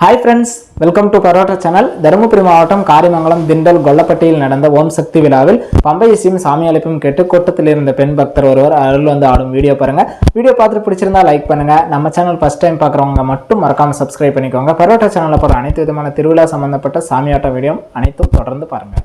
Hi friends welcome to கரோட்டா channel Dharmapuri மாவட்டம் காரிமங்கலம் திண்டல் கொல்லப்பட்டியில் நடந்த ஓம் சக்தி விழாவில் பம்பை இசையும் சாமி அழைப்பும் கேட்டு கூட்டத்தில் இருந்த பெண் பக்தர் ஒருவர் அருள் வந்து ஆடும் வீடியோ பாருங்கள் வீடியோ பார்த்துட்டு பிடிச்சிருந்தா லைக் பண்ணுங்கள் நம்ம சேனல் ஃபஸ்ட் டைம் பார்க்குறவங்க மட்டும் மறக்காமல் சப்ஸ்கிரைப் பண்ணிக்கோங்க பரோட்டா சேனலில் போகிற அனைத்து விதமான திருவிழா சம்பந்தப்பட்ட சாமியாட்ட வீடியோ அனைத்தும் தொடர்ந்து பாருங்கள்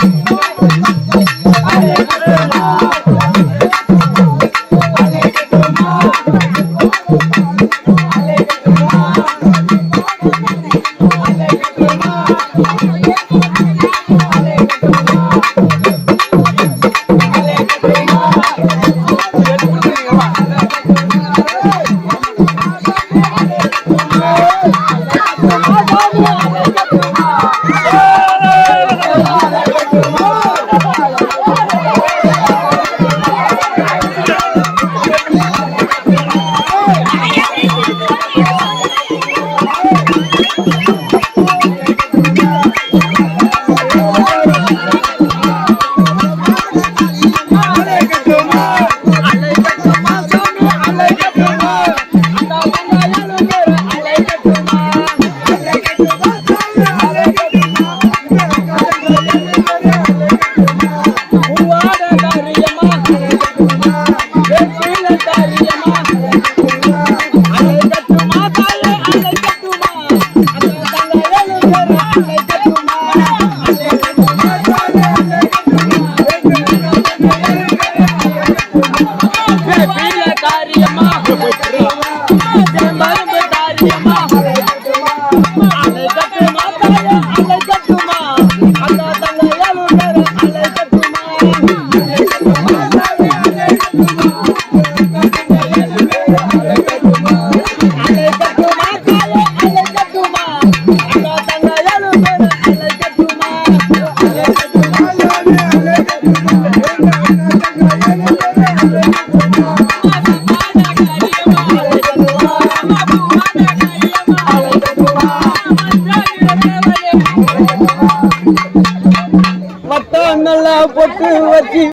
Oh, my God. Thank you.